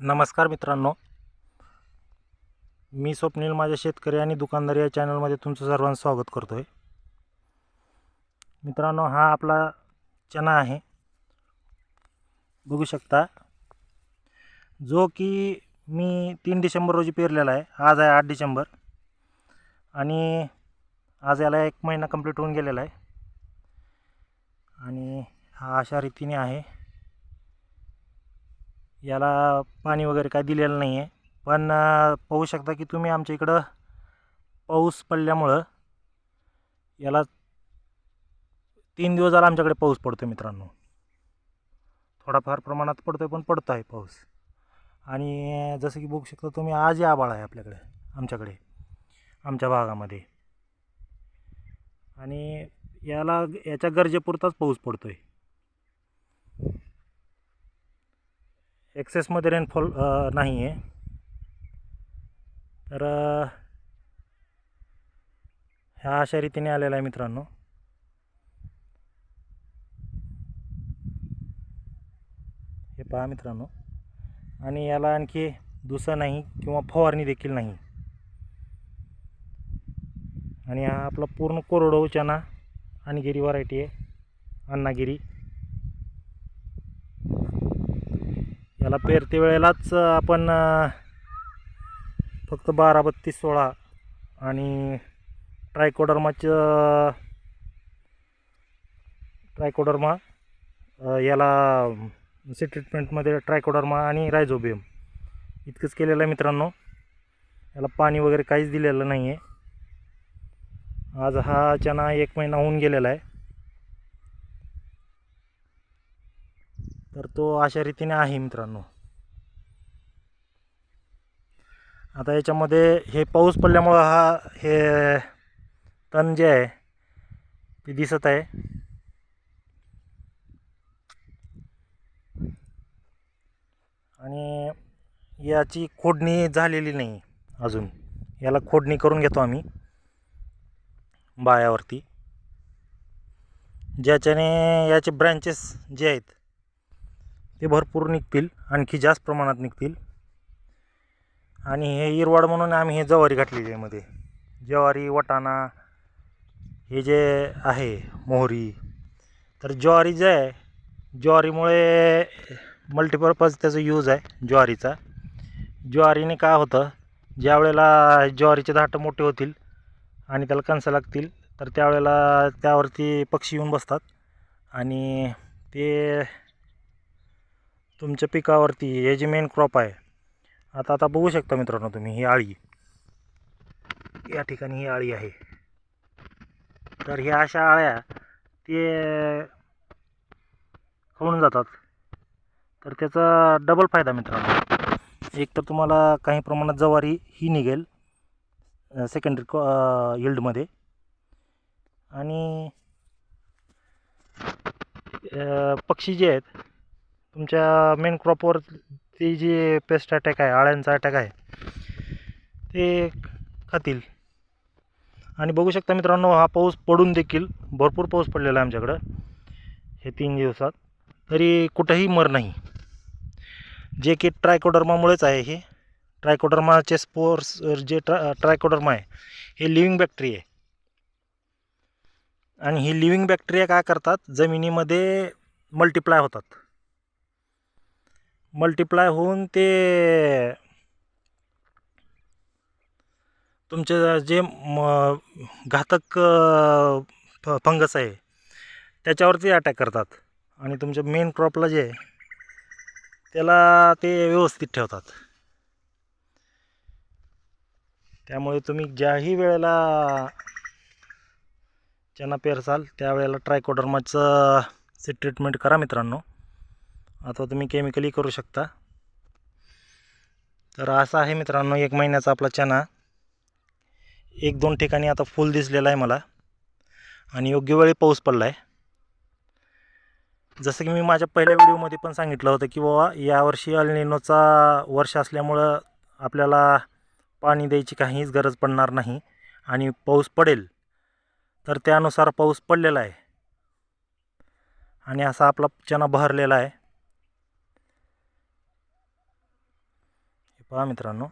नमस्कार मित्रांनो. मी स्वप्नील माझ्या शेतकरी आणि दुकानदार या चॅनलमध्ये तुमचं सर्वांचं स्वागत करतो आहे मित्रांनो हा आपला चना आहे. बघू शकता. जो की मी तीन डिसेंबर रोजी पेरलेला आहे. आज आहे आठ डिसेंबर. आणि आज याला एक महिना कंप्लीट होऊन गेलेला आहे. आणि हा अशा रीतीने आहे. याला पाणी वगैरे काय दिलेलं नाही आहे पण पाहू शकता की तुम्ही आमच्या इकडं पाऊस पडल्यामुळं याला तीन दिवस झाला आमच्याकडे पाऊस पडतो आहे मित्रांनो. थोडाफार प्रमाणात पडतो आहे पण पडतो आहे पाऊस. आणि जसं की बघू शकता तुम्ही आजही आबाळ आहे आपल्याकडे आमच्याकडे आमच्या भागामध्ये. आणि याला याच्या गरजेपुरताच पाऊस पडतो आहे एक्सेसमध्ये रेनफॉल नाही आहे तर ह्या अशा रीतीने आलेला आहे मित्रांनो. हे पहा मित्रांनो. आणि याला आणखी दुसरा नाही किंवा फवारणी देखील नाही. आणि हा आपला पूर्ण कोरडो चना आणि गिरी व्हरायटी आहे. अन्नागिरी. याला पेरते वेळेलाच आपण फक्त बारा बत्तीस सोळा आणि ट्रायकोडर्माचं ट्रायकोडर्मा याला सी ट्रीटमेंटमध्ये ट्रायकोडर्मा आणि रायझोबियम इतकंच केलेलं आहे मित्रांनो. याला पाणी वगैरे काहीच दिलेलं नाही आहे आज हा चना एक महिना होऊन गेलेला आहे. तर तो अशा रीतीने आहे मित्रांनो. आता याच्यामध्ये हे पाऊस पडल्यामुळं हा हे तण जे आहे ते दिसत आहे. आणि याची खोडणी झालेली नाही अजून. याला खोडणी करून घेतो आम्ही. बायावरती. ज्याच्याने याचे ब्रँचेस जे आहेत ते भरपूर निघतील आणखी जास्त प्रमाणात निघतील. आणि हे इरवाड म्हणून आम्ही हे ज्वारी घातलेली आहे मध्ये. ज्वारी वटाणा हे जे आहे मोहरी. तर ज्वारी जे आहे ज्वारीमुळे मल्टीपर्पज त्याचा यूज आहे ज्वारीचा. ज्वारीने काय होतं ज्या वेळेला ज्वारीचे धाटं मोठे होतील आणि त्याला कणसं लागतील तर त्यावेळेला त्यावरती पक्षी येऊन बसतात. आणि ते तुमच्या पिकावरती हे जे मेन क्रॉप आहे आता आता बघू शकता मित्रांनो तुम्ही ही आळी. या ठिकाणी ही आळी आहे. तर ह्या अशा आळ्या ते खाऊन जातात. तर त्याचा डबल फायदा मित्रांनो. एक तर तुम्हाला काही प्रमाणात जवारी ही निघेल सेकंडरी यिल्डमध्ये आणि पक्षी जे आहेत तुमच्या मेन क्रॉपवर ती जी पेस्ट अटॅक आहे आळ्यांचा अटॅक आहे ते खातील. आणि बघू शकता मित्रांनो हा पाऊस पडून देखील भरपूर पाऊस पडलेला आहे आमच्याकडं. हे तीन दिवसात. तरी कुठंही मर नाही. जे की ट्रायकोडर्मामुळेच आहे हे. ट्रायकोडर्माचे स्पोर्स जे ट्रा ट्रायकोडर्मा आहे हे लिव्हिंग बॅक्टेरिया आहे. आणि ही लिव्हिंग बॅक्टेरिया काय करतात? जमिनीमध्ये मल्टिप्लाय होतात. मल्टिप्लाय होऊन ते तुमचे जे म घातक फ फंगस आहे त्याच्यावरती अटॅक करतात. आणि तुमच्या मेन क्रॉपला जे आहे त्याला ते व्यवस्थित ठेवतात. त्यामुळे तुम्ही ज्याही वेळेला चना पेरसाल त्यावेळेला ट्रायकोडर्माचं सी ट्रीटमेंट करा मित्रांनो. अथवा तुम्ही केमिकली करू शकता. तर असा आहे मित्रांनो एक महिन्याचा आपला चना एक दोन ठिकाणी आता फुल दिसलेला आहे मला. आणि योग्य वेळी पाऊस पडला आहे जसं की मी माझ्या पहिल्या व्हिडिओमध्ये पण सांगितलं होतं की बाबा यावर्षी अल्निनोचा वर्ष असल्यामुळं आपल्याला पाणी द्यायची काहीच गरज पडणार नाही. आणि पाऊस पडेल तर त्यानुसार पाऊस पडलेला आहे. आणि असा आपला चना बहरलेला आहे. पहा मित्रांनो